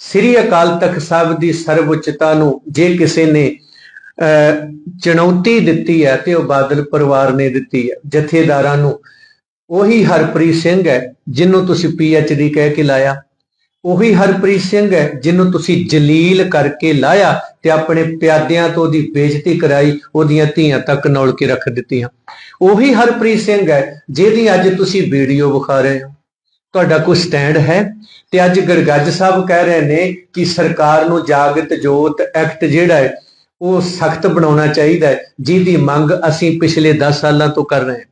ਸ੍ਰੀ ਅਕਾਲ ਤਖਤ ਸਾਹਿਬ ਦੀ ਸਰਵਉੱਚਤਾ ਨੂੰ ਜੇ ਕਿਸੇ ਨੇ ਅਹ, ਚੁਣੌਤੀ ਦਿੱਤੀ ਹੈ ਤੇ ਉਹ ਬਾਦਲ ਪਰਿਵਾਰ ਨੇ ਦਿੱਤੀ ਹੈ ਜਥੇਦਾਰਾਂ ਨੂੰ। ਉਹੀ ਹਰਪ੍ਰੀਤ ਸਿੰਘ ਹੈ ਜਿਹਨੂੰ ਤੁਸੀਂ ਡੀ ਕਹਿ ਕੇ ਲਾਇਆ। ਉਹੀ ਹਰਪ੍ਰੀਤ ਸਿੰਘ ਹੈ ਜਿਹਨੂੰ ਤੁਸੀਂ ਜਲੀਲ ਕਰਕੇ ਲਾਇਆ ਤੇ ਆਪਣੇ ਪਿਆਦਿਆਂ ਤੋਂ ਉਹਦੀ ਬੇਇੱਜ਼ਤੀ ਕਰਾਈ ਉਹਦੀਆਂ ਧੀਆਂ ਤੱਕ ਨੌਲ ਕੇ ਰੱਖ ਦਿੱਤੀਆਂ। ਉਹੀ ਹਰਪ੍ਰੀਤ ਸਿੰਘ ਹੈ ਜਿਹਦੀ ਅੱਜ ਤੁਸੀਂ ਵੀਡੀਓ ਵਿਖਾ ਰਹੇ ਹੋ। ਤੁਹਾਡਾ ਕੋਈ ਸਟੈਂਡ ਹੈ? ਤੇ ਅੱਜ ਗੜਗੱਜ ਸਾਹਿਬ ਕਹਿ ਰਹੇ ਨੇ ਕਿ ਸਰਕਾਰ ਨੂੰ ਜਾਗਤ ਜੋਤ ਐਕਟ ਜਿਹੜਾ ਹੈ, ਉਹ ਸਖਤ ਬਣਾਉਣਾ ਚਾਹੀਦਾ ਹੈ। ਜਿਹਦੀ ਮੰਗ ਅਸੀਂ ਪਿਛਲੇ 10 ਸਾਲਾਂ ਤੋਂ ਕਰ ਰਹੇ ਹਾਂ।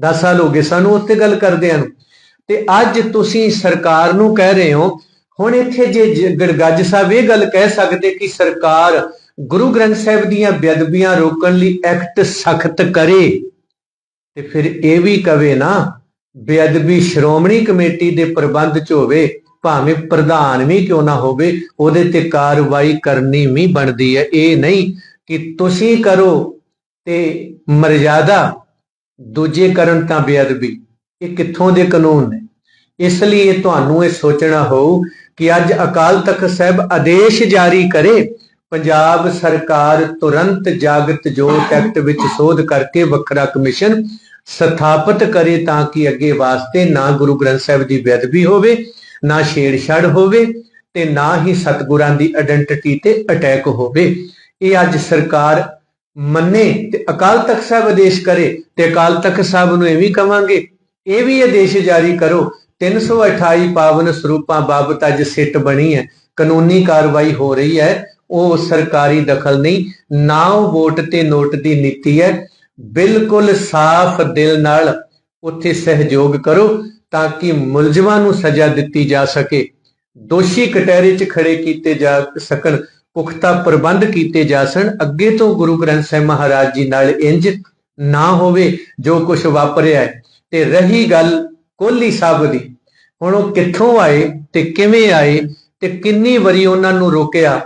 10 ਸਾਲ ਹੋ ਗਏ ਸਾਨੂੰ ਉੱਤੇ ਗੱਲ ਕਰਦਿਆਂ ਨੂੰ। ਤੇ ਅੱਜ ਤੁਸੀਂ ਸਰਕਾਰ ਨੂੰ ਕਹਿ ਰਹੇ ਹੋ, ਹੁਣ ਇੱਥੇ ਜੇ ਜ- ਗੜਗੱਜ ਸਾਹਿਬ ਇਹ ਗੱਲ ਕਹਿ ਸਕਦੇ ਕਿ ਸਰਕਾਰ ਗੁਰੂ ਗ੍ਰੰਥ ਸਾਹਿਬ ਦੀਆਂ ਬੇਅਦਬੀਆਂ ਰੋਕਣ ਲਈ ਐਕਟ ਸਖਤ ਕਰੇ, ਤੇ ਫਿਰ ਇਹ ਵੀ ਕਵੇ ਨਾ ਬੇਅਦਬੀ ਸ਼੍ਰੋਮਣੀ ਕਮੇਟੀ ਦੇ ਪ੍ਰਬੰਧ ਚ ਹੋਵੇ, ਭਾਵੇਂ ਪ੍ਰਧਾਨ ਵੀ ਕਿਉਂ ਨਾ ਹੋਵੇ, ਉਹਦੇ ਤੇ ਕਾਰਵਾਈ ਕਰਨੀ ਵੀ ਬਣਦੀ ਹੈ। ਇਹ ਨਹੀਂ ਕਿ ਤੁਸੀਂ ਕਰੋ ਤੇ ਮਰਜ਼ਾਦਾ ਦੂਜੇ ਕਰਨ ਤਾਂ ਬੇਅਦਬੀ। ਇਹ ਕਿੱਥੋਂ ਦੇ ਕਾਨੂੰਨ ਨੇ? ਇਸ ਲਈ ਤੁਹਾਨੂੰ ਇਹ ਸੋਚਣਾ ਹੋਊ ਕਿ ਅੱਜ ਅਕਾਲ ਤਖਤ ਸਾਹਿਬ ਆਦੇਸ਼ ਜਾਰੀ ਕਰੇ, ਪੰਜਾਬ ਸਰਕਾਰ ਤੁਰੰਤ ਜਾਗਤ ਜੋਤ ਐਕਟ ਵਿੱਚ ਸੋਧ ਕਰਕੇ ਵੱਖਰਾ ਕਮਿਸ਼ਨ ਸਥਾਪਿਤ ਕਰੇ ਤਾਂ ਕਿ ਅੱਗੇ ਵਾਸਤੇ ਨਾ ਗੁਰੂ ਗ੍ਰੰਥ ਸਾਹਿਬ ਦੀ ਬੇਅਦਬੀ ਹੋਵੇ, ਨਾ ਛੇੜਛਾੜ ਹੋਵੇ ਤੇ ਨਾ ਹੀ ਸਤਿਗੁਰਾਂ ਦੀ ਆਇਡੈਂਟੀਟੀ ਤੇ ਅਟੈਕ ਹੋਵੇ। ਇਹ ਅੱਜ ਸਰਕਾਰ ਮੰਨੇ ਤੇ ਅਕਾਲ ਤਖਤ ਸਾਹਿਬ ਆਦੇਸ਼ ਕਰੇ ਤੇ ਅਕਾਲ ਤਖਤ ਸਾਹਿਬ ਨੂੰ ਇਹ ਵੀ ਕਵਾਂਗੇ, ਇਹ ਵੀ ਆਦੇਸ਼ ਜਾਰੀ ਕਰੋ 328 ਪਾਵਨ ਸਰੂਪਾਂ ਬਾਬਤ ਅੱਜ ਸਿੱਟ ਬਣੀ ਹੈ, ਕਾਨੂੰਨੀ ਕਾਰਵਾਈ ਹੋ ਰਹੀ ਹੈ, ਉਹ ਸਰਕਾਰੀ ਦਖਲ ਨਹੀਂ, ਨਾ ਉਹ ਵੋਟ ਤੇ ਨੋਟ ਦੀ ਨੀਤੀ ਹੈ ਬਿਲਕੁਲ ਸਾਫ਼ ਦਿਲ ਨਾਲ ਉੱਥੇ ਸਹਿਯੋਗ ਕਰੋ ਤਾਂ ਕਿ ਮੁਲਜ਼ਮਾਂ ਨੂੰ ਸਜ਼ਾ ਦਿੱਤੀ ਜਾ ਸਕੇ। ਦੋਸ਼ੀ ਕਟਹਿਰੇ 'ਚ ਖੜੇ ਕੀਤੇ ਜਾ ਸਕਣ, ਪੁਖਤਾ ਪ੍ਰਬੰਧ ਕੀਤੇ ਜਾ ਸਨ ਅੱਗੇ ਤੋਂ ਗੁਰੂ ਗ੍ਰੰਥ ਸਾਹਿਬ ਮਹਾਰਾਜ ਜੀ ਨਾਲ ਇੰਜ ਨਾ ਹੋਵੇ ਜੋ ਕੁਝ ਵਾਪਰਿਆ ਹੈ। ਤੇ ਰਹੀ ਗੱਲ ਕੋਹਲੀ ਸਾਹਿਬ ਦੀ, ਹੁਣ ਉਹ ਕਿੱਥੋਂ ਆਏ ਤੇ ਕਿਵੇਂ ਆਏ ਤੇ ਕਿੰਨੀ ਵਾਰੀ ਉਹਨਾਂ ਨੂੰ ਰੋਕਿਆ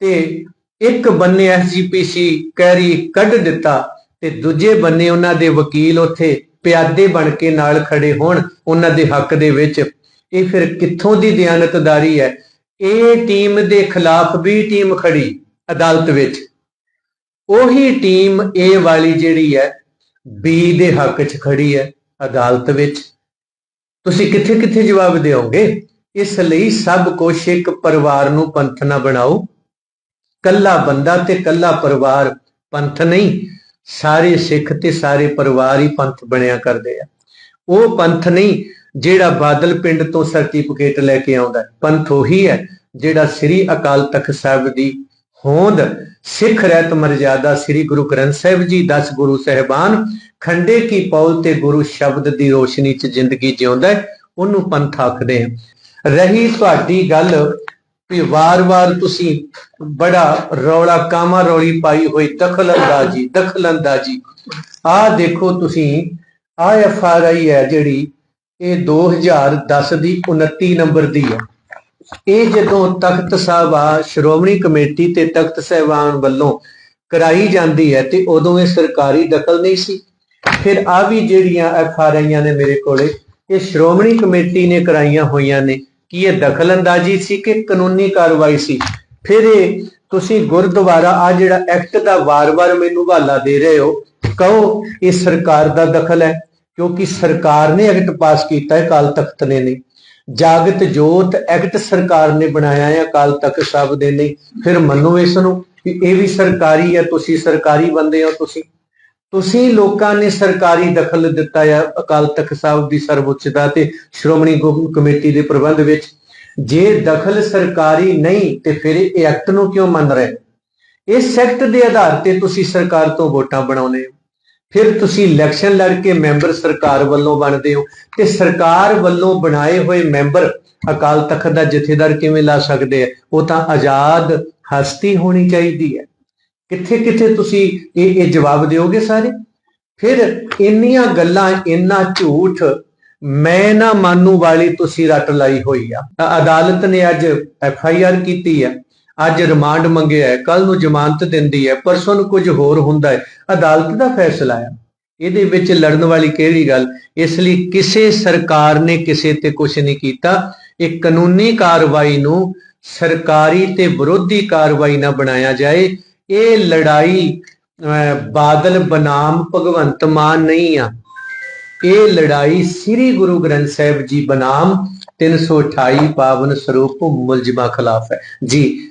ਤੇ ਇੱਕ ਬੰਨੇ ਐਸਜੀਪੀਸੀ ਕੈਰੀ ਕੱਢ ਦਿੱਤਾ ਤੇ ਦੂਜੇ ਬੰਨੇ ਉਹਨਾਂ ਦੇ ਵਕੀਲ ਉੱਥੇ ਪਿਆਦੇ ਬਣ ਕੇ ਨਾਲ ਖੜੇ ਹੋਣ ਉਹਨਾਂ ਦੇ ਹੱਕ ਦੇ ਵਿੱਚ। ਇਹ ਫਿਰ ਕਿੱਥੋਂ ਦੀ ਦਿਆਨਤਦਾਰੀ ਹੈ? ਇਹ ਟੀਮ ਦੇ ਖਿਲਾਫ ਵੀ ਟੀਮ ਖੜੀ ਅਦਾਲਤ ਵਿੱਚ। ਉਹੀ ਟੀਮ ਏ ਵਾਲੀ ਜਿਹੜੀ ਹੈ ਬੀ ਦੇ ਹੱਕ 'ਚ ਖੜੀ ਹੈ ਅਦਾਲਤ ਵਿੱਚ। ਤੁਸੀਂ ਕਿੱਥੇ ਕਿੱਥੇ ਜਵਾਬ ਦਿਓਗੇ? ਇਸ ਲਈ ਸਭ ਕੁਛ ਇੱਕ ਪਰਿਵਾਰ ਨੂੰ ਪੰਥ ਨਾ ਬਣਾਓ। ਕੱਲਾ ਬੰਦਾ ਤੇ ਕੱਲਾ ਪਰਿਵਾਰ ਪੰਥ ਨਹੀਂ ਸਾਰੇ ਸਿੱਖ ਤੇ ਸਾਰੇ ਪਰਿਵਾਰ ਹੀ ਪੰਥ ਬਣਿਆ ਕਰਦੇ ਆ। ਉਹ ਪੰਥ ਨਹੀਂ, ਜਿਹੜਾ ਬਾਦਲ ਪਿੰਡ ਤੋਂ ਸਰਟੀਫਿਕੇਟ ਲੈ ਕੇ ਆਉਂਦਾ ਪੰਥ ਉਹੀ ਹੈ, ਜਿਹੜਾ ਸ੍ਰੀ ਅਕਾਲ ਤਖਤ ਸਾਹਿਬ ਦੀ ਹੋਂਦ, ਸਿੱਖ ਰਹਿਤ ਮਰਜ਼ਾਦਾ ਸ੍ਰੀ ਗੁਰੂ ਗ੍ਰੰਥ ਸਾਹਿਬ ਜੀ 10 ਗੁਰੂ ਸਹਿਬਾਨ ਖੰਡੇ ਕੀ ਪੌਲ ਤੇ ਗੁਰੂ ਸ਼ਬਦ ਦੀ ਰੋਸ਼ਨੀ 'ਚ ਜ਼ਿੰਦਗੀ ਜਿਉਂਦਾ ਹੈ, ਉਹਨੂੰ ਪੰਥ ਆਖਦੇ ਆ। ਰਹੀ ਤੁਹਾਡੀ ਗੱਲ ਵੀ ਵਾਰ-ਵਾਰ ਤੁਸੀਂ ਬੜਾ ਰੌਲਾ ਕਾਮਾ ਰੌਲੀ ਪਾਈ ਹੋਈ ਦਖਲ ਅੰਦਾਜ਼ੀ ਦਖਲ ਅੰਦਾਜ਼ੀ ਆਹ ਦੇਖੋ ਤੁਸੀਂ, ਆਹ ਐਫ ਆਰ ਆਈ ਹੈ ਜਿਹੜੀ ਇਹ 2010 ਦੀ 29 ਨੰਬਰ ਦੀ ਹੈ। ਇਹ ਜਦੋਂ ਤਖਤ ਸਾਹਿਬ ਆ, ਸ਼੍ਰੋਮਣੀ ਕਮੇਟੀ ਤੇ ਤਖਤ ਸਾਹਿਬਾਨ ਵੱਲੋਂ ਕਰਾਈ ਜਾਂਦੀ ਹੈ ਤੇ ਉਦੋਂ ਇਹ ਸਰਕਾਰੀ ਦਖਲ ਨਹੀਂ ਸੀ। ਫਿਰ ਆ ਵੀ ਜਿਹੜੀਆਂ ਐਫ ਆਰ ਆਈਆਂ ਨੇ ਮੇਰੇ ਕੋਲੇ, ਇਹ ਸ਼੍ਰੋਮਣੀ ਕਮੇਟੀ ਨੇ ਕਰਾਈਆਂ ਹੋਈਆਂ ਨੇ। ਕੀ ਇਹ ਦਖਲਅੰਦਾਜ਼ੀ ਸੀ ਕਿ ਕਾਨੂੰਨੀ ਕਾਰਵਾਈ ਸੀ? ਫਿਰ ਇਹ ਤੁਸੀਂ ਗੁਰਦੁਆਰਾ, ਆ ਜਿਹੜਾ ਐਕਟ ਦਾ ਵਾਰ-ਵਾਰ ਮੈਨੂੰ ਹਵਾਲਾ ਦੇ ਰਹੇ ਹੋ, ਕਹੋ ਇਹ ਸਰਕਾਰ ਦਾ ਦਖਲ ਹੈ, ਕਿਉਂਕਿ ਸਰਕਾਰ ਨੇ ਐਕਟ ਪਾਸ ਕੀਤਾ ਹੈ ਕਾਲ ਤਖਤ ਨੇ ਨਹੀਂ। ਜਾਗਤ ਜੋਤ ਐਕਟ ਸਰਕਾਰ ਨੇ ਬਣਾਇਆ ਹੈ, ਅਕਾਲ ਤਖਤ ਸਾਹਿਬ ਦੇ ਨਹੀਂ। ਫਿਰ ਮੰਨੋ ਇਸ ਨੂੰ ਕਿ ਇਹ ਵੀ ਸਰਕਾਰੀ ਹੈ, ਤੁਸੀਂ ਸਰਕਾਰੀ ਬੰਦੇ ਹੋ ਤੁਸੀਂ। ਤੁਸੀਂ ਲੋਕਾਂ ਨੇ ਸਰਕਾਰੀ ਦਖਲ ਦਿੱਤਾ ਹੈ ਅਕਾਲ ਤਖਤ ਸਾਹਿਬ ਦੀ ਸਰਵਉੱਚਤਾ ਤੇ ਸ਼੍ਰੋਮਣੀ ਗੁ- ਕਮੇਟੀ ਦੇ ਪ੍ਰਬੰਧ ਵਿੱਚ। ਜੇ ਦਖਲ ਸਰਕਾਰੀ ਨਹੀਂ, ਤੇ ਫਿਰ ਇਹ ਐਕਟ ਨੂੰ ਕਿਉਂ ਮੰਨ ਰਹੇ? ਇਸ ਐਕਟ ਦੇ ਆਧਾਰ ਤੇ ਤੁਸੀਂ ਸਰਕਾਰ ਤੋਂ ਵੋਟਾਂ ਬਣਾਉਨੇ ਹੋ। ਫਿਰ ਤੁਸੀਂ ਇਲੈਕਸ਼ਨ ਲੜ ਕੇ ਮੈਂਬਰ ਸਰਕਾਰ ਵੱਲੋਂ ਬਣਦੇ ਹੋ। ਤੇ ਸਰਕਾਰ ਵੱਲੋਂ ਬਣਾਏ ਹੋਏ ਮੈਂਬਰ ਅਕਾਲ ਤਖਤ ਦਾ ਜਥੇਦਾਰ ਕਿਵੇਂ ਲਾ ਸਕਦੇ ਆ? ਉਹ ਤਾਂ ਆਜ਼ਾਦ ਹਸਤੀ ਹੋਣੀ ਚਾਹੀਦੀ ਹੈ। ਕਿੱਥੇ ਕਿੱਥੇ ਤੁਸੀਂ ਇਹ ਇਹ ਜਵਾਬ ਦਿਓਗੇ ਸਾਰੇ? ਫਿਰ ਇੰਨੀਆਂ ਗੱਲਾਂ, ਇੰਨਾ ਝੂਠ ਮੈਂ ਨਾ ਮਾਨੂ ਵਾਲੀ ਤੁਸੀਂ ਰੱਟ ਲਾਈ ਹੋਈ ਆ। ਅਦਾਲਤ ਨੇ ਅੱਜ ਐਫ ਆਈ ਆਰ ਕੀਤੀ ਹੈ ਅੱਜ ਰਿਮਾਂਡ ਮੰਗਿਆ ਹੈ। ਕੱਲ ਨੂੰ ਜ਼ਮਾਨਤ ਦਿੰਦੀ ਹੈ। ਪਰਸੋਂ ਨੂੰ ਕੁਝ ਹੋਰ ਹੁੰਦਾ ਹੈ। ਅਦਾਲਤ ਦਾ ਫੈਸਲਾ ਹੈ ਇਹਦੇ ਵਿੱਚ ਲੜਨ ਵਾਲੀ ਕਿਹੜੀ ਗੱਲ? ਇਸ ਲਈ ਕਿਸੇ ਸਰਕਾਰ ਨੇ ਕਿਸੇ ਤੇ ਕੁਝ ਨਹੀਂ ਕੀਤਾ। ਇਹ ਕਾਨੂੰਨੀ ਕਾਰਵਾਈ ਨੂੰ ਸਰਕਾਰੀ ਤੇ ਵਿਰੋਧੀ ਕਾਰਵਾਈ ਨਾ ਬਣਾਇਆ ਜਾਏ। ਇਹ ਲੜਾਈ ਅਹ, ਬਾਦਲ ਬਨਾਮ ਭਗਵੰਤ ਮਾਨ ਨਹੀਂ ਆ। ਇਹ ਲੜਾਈ ਸ੍ਰੀ ਗੁਰੂ ਗ੍ਰੰਥ ਸਾਹਿਬ ਜੀ ਬਨਾਮ 328 ਪਾਵਨ ਸਰੂਪ ਮੁਲਜ਼ਮਾਂ ਖਿਲਾਫ ਹੈ। ਜੀ